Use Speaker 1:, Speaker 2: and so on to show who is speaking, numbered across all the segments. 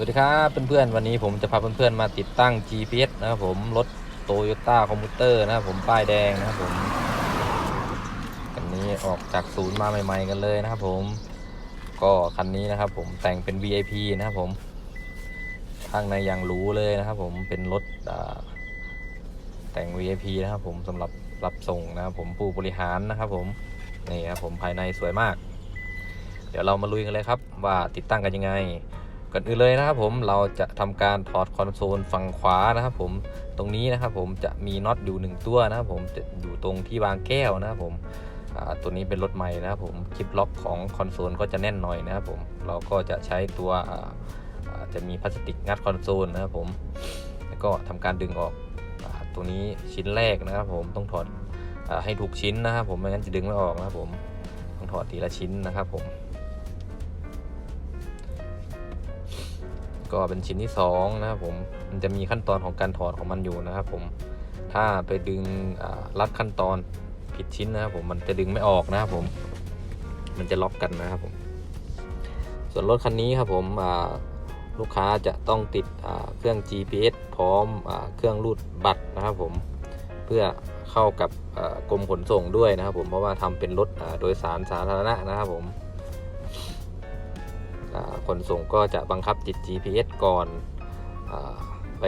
Speaker 1: สวัสดีครับเพื่อนๆวันนี้ผมจะพาเพื่อนๆมาติดตั้ง GPS นะครับผมรถโตโยต้าคอมพิวเตอร์นะครับผมป้ายแดงนะครับผมคันนี้ออกจากศูนย์มาใหม่ ๆ กันเลยนะครับผมก็คันนี้นะครับผมแต่งเป็น VIP นะครับผมข้างในอย่างหรูเลยนะครับผมเป็นรถแต่ง VIP นะครับผมสำหรับรับส่งนะครับผมผู้บริหารนะครับผมนี่ครับผมภายในสวยมาก เดี๋ยวเรามาลุยกันเลยครับว่าติดตั้งกันยังไง ก่อนอื่นเลยนะครับผมเราจะทำการถอดคอนโซลฝั่งขวานะครับผมตรงนี้นะครับผมจะมีน็อตอยู่หนึ่งตัวนะครับผมจะอยู่ตรงที่วางแก้วนะครับผมตัวนี้เป็นรถใหม่นะครับผมคลิปล็อกของคอนโซลก็จะแน่นหน่อยนะครับผมเราก็จะใช้ตัวจะมีพลาสติกงัดคอนโซลนะครับผมแล้วก็ทำการดึงออกอตัวนี้ชิ้นแรกนะครับผมต้องถอดอให้ถูกชิ้นนะครับผมไม่งั้นจะดึงไม่ออกนะครับผมต้องถอดทีละชิ้นนะครับผม ก็เป็นชิ้นที่สองนะครับผมมันจะมีขั้นตอนของการถอดของมันอยู่นะครับผมถ้าไปดึงรัดขั้นตอนผิดชิ้นนะครับผมมันจะดึงไม่ออกนะครับผม มันจะล็อกกันนะครับผม ส่วนรถคันนี้ครับผมลูกค้าจะต้องติดเครื่อง GPS พร้อมอเครื่องรูดบัตรนะครับผมเพื่อเข้ากับกรมขนส่งด้วยนะครับผมเพราะว่าทำเป็นรถโดยสารสาธารณะนะครับผม ขนส่งก็จะบังคับติด GPS ก่อนอไป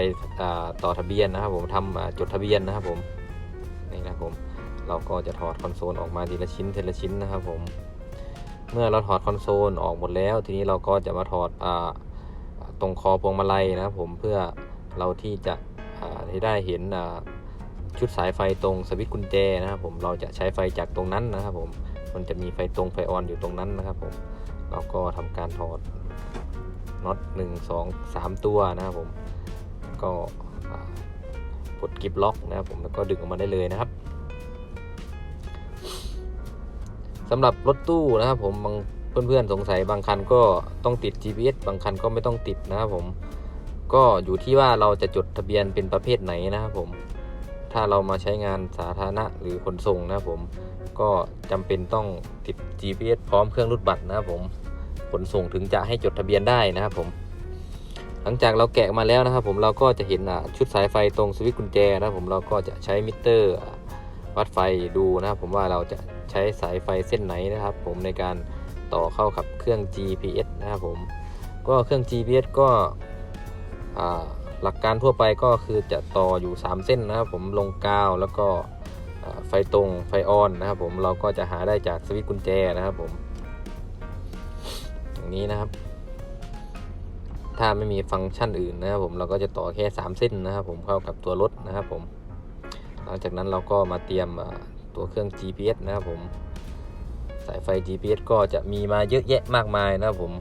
Speaker 1: ต่อทะเบียนนะครับผมทำจดทะเบียนนะครับผมนี่นะครับผมเราก็จะถอดคอนโซลออกมาทีละชิ้นทีละชิ้นนะครับผมเมื่อเราถอดคอนโซลออกหมดแล้ว ทีนี้เราก็จะมาถอดอตรงคอพวงมาลัยนะครับผมเพื่อเราที่จะให้ได้เห็นชุดสายไฟตรงสวิตช์กุญแจนะครับผมเราจะใช้ไฟจากตรงนั้นนะครับผมมันจะมีไฟตรงไฟออนอยู่ตรงนั้นนะครับผม เราก็ทำการถอดน็อตหนึ่งสองสามตัวนะครับผมก็อ่ากดกิบล็อกนะครับผมแล้วก็ดึงออกมาได้เลยนะครับสำหรับรถตู้นะครับผมบางเพื่อนๆสงสัยบางคันก็ต้องติด GPS บางคันก็ไม่ต้องติดนะครับผมก็อยู่ที่ว่าเราจะจดทะเบียนเป็นประเภทไหนนะครับผม ถ้าเรามาใช้งานสาธารณะหรือขนส่งนะครับผมก็จำเป็นต้องติด GPS พร้อมเครื่องรูดบัตรนะครับผมขนส่งถึงจะให้จดทะเบียนได้นะครับผม หลังจากเราแกะมาแล้วนะครับ ผมเราก็จะเห็นชุดสายไฟตรงสวิตช์กุญแจนะครับผมเราก็จะใช้มิเตอร์วัดไฟดูนะครับผมว่าเราจะใช้สายไฟเส้นไหนนะครับ ผมในการต่อเข้ากับเครื่อง GPS นะครับผมก็เครื่อง GPS ก็อ่า หลักการทั่วไปก็คือจะต่ออยู่ 3 เส้นนะครับ ผมลงกาวแล้วก็ไฟตรงไฟออนนะครับ ผมเราก็จะหาได้จากสวิตช์กุญแจนะครับผมอย่างนี้นะครับ ถ้าไม่มีฟังก์ชันอื่นนะครับ ผมเราก็จะต่อแค่ 3 เส้นนะครับ ผมเข้ากับตัวรถนะครับ ผม หลังจากนั้นเราก็มาเตรียมตัวเครื่อง GPS นะครับ ผม สายไฟ GPS ก็จะมีมาเยอะแยะมากมายนะครับผม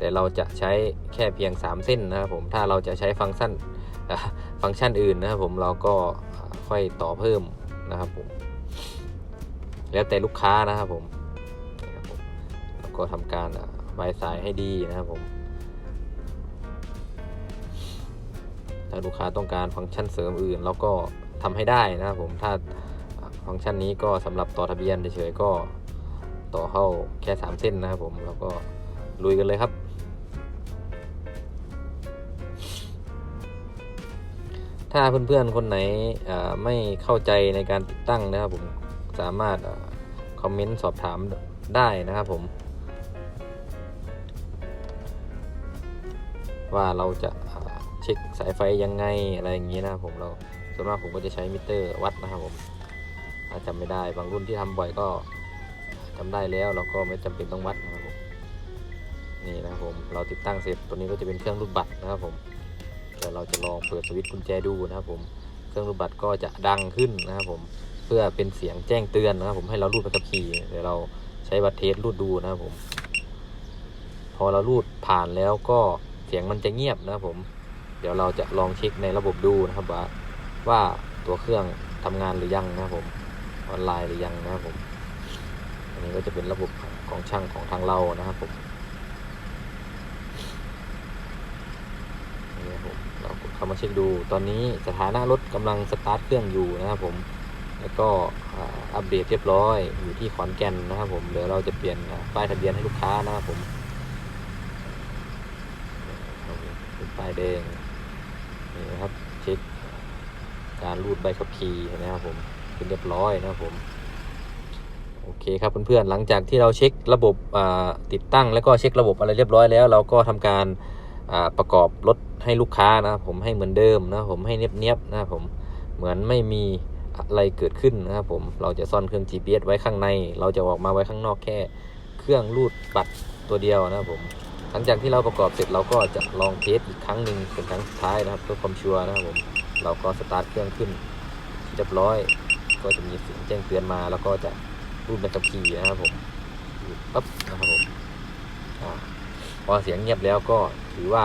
Speaker 1: แต่เราจะใช้แค่เพียง 3 เส้นนะครับผมถ้าเราจะใช้ฟังก์ชันฟังก์ชันอื่นนะครับผมเราก็ค่อยต่อเพิ่มนะครับผมแล้วแต่ลูกค้านะครับผมนะครับผมแล้วก็ทำการวายสายให้ดีนะครับผมถ้าลูกค้าต้องการฟังก์ชันเสริมอื่นเราก็ทำให้ได้นะครับผมถ้าฟังก์ชันนี้ก็สำหรับต่อทะเบียนเฉยๆก็ต่อเข้าแค่ 3 เส้นนะครับผมแล้วก็ลุยกันเลยครับ ถ้าเพื่อนๆคนไหนไม่เข้าใจในการติดตั้งนะครับผมสามารถอคอมเมนต์สอบถามได้นะครับผม ว่าเราจะเช็คสายไฟยังไงอะไรอย่างนี้นะครับผมเราส่วนมากผมก็จะใช้มิเตอร์วัดนะครับผมถ้าจำไม่ได้บางรุ่นที่ทำบ่อยก็จำได้แล้วเราก็ไม่จำเป็นต้องวัดนะครับผมนี่นะครับผมเราติดตั้งเสร็จตัวนี้ก็จะเป็นเครื่องรูดบัตรนะครับผม เดี๋ยวเราจะลองเปิดสวิตช์กุญแจดูนะครับผมเครื่องรูดบัตรก็จะดังขึ้นนะครับผมเพื่อเป็นเสียงแจ้งเตือนนะครับผมให้เรารูดไปกับขี่เดี๋ยวเราใช้บัตรเทสรูดดูนะครับผม พอเรารูดผ่านแล้วก็เสียงมันจะเงียบนะครับผม เดี๋ยวเราจะลองเช็คในระบบดูนะครับว่าว่าตัวเครื่องทำงานหรือยังนะครับผมออนไลน์หรือยังนะครับผมอันนี้ก็จะเป็นระบบของช่างของทางเรานะครับผม นี่ครับผม เรากดเข้ามาเช็คดู ตอนนี้สถานะรถกำลังสตาร์ทเครื่องอยู่นะครับผมแล้วก็อัปเดตเรียบร้อยอยู่ที่ขอนแก่นนะครับผมเดี๋ยวเราจะเปลี่ยนป้ายทะเบียนให้ลูกค้านะครับผมเป็นป้ายแดงนี่นะครับเช็คการรูดใบขับขี่นะครับผมเป็นเรียบร้อยนะครับผมโอเคครับเพื่อนๆหลังจากที่เราเช็คระบบติดตั้ง แล้วก็เช็คระบบอะไรเรียบร้อยแล้ว เราก็ทำการ ประกอบรถให้ลูกค้านะครับผมให้เหมือนเดิมนะผมให้เนียบๆนะผมเหมือนไม่มีอะไรเกิดขึ้นนะครับผมเราจะซ่อนเครื่อง GPS ไว้ข้างใน เราจะออกมาไว้ข้างนอกแค่เครื่องรูดบัตรตัวเดียวนะครับผมหลังจากที่เราประกอบเสร็จเราก็จะลองเทสอีกครั้งหนึ่งเป็นครั้งสุดท้ายนะครับเพื่อความชัวร์นะครับผมเราก็สตาร์ทเครื่องขึ้นเรียบร้อย ก็จะมีเสียงแจ้งเตือนมา แล้วก็จะรูปใบขับขี่นะครับผมปั๊บนะครับผม อเสียงเงียบแล้วก็ถือว่า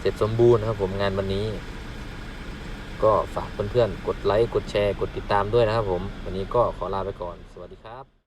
Speaker 1: เสร็จสมบูรณ์นะครับผมงานวันนี้ ก็ฝากเพื่อนๆกดไลค์กดแชร์ กดติดตามด้วยนะครับผม วันนี้ก็ขอลาไปก่อน สวัสดีครับ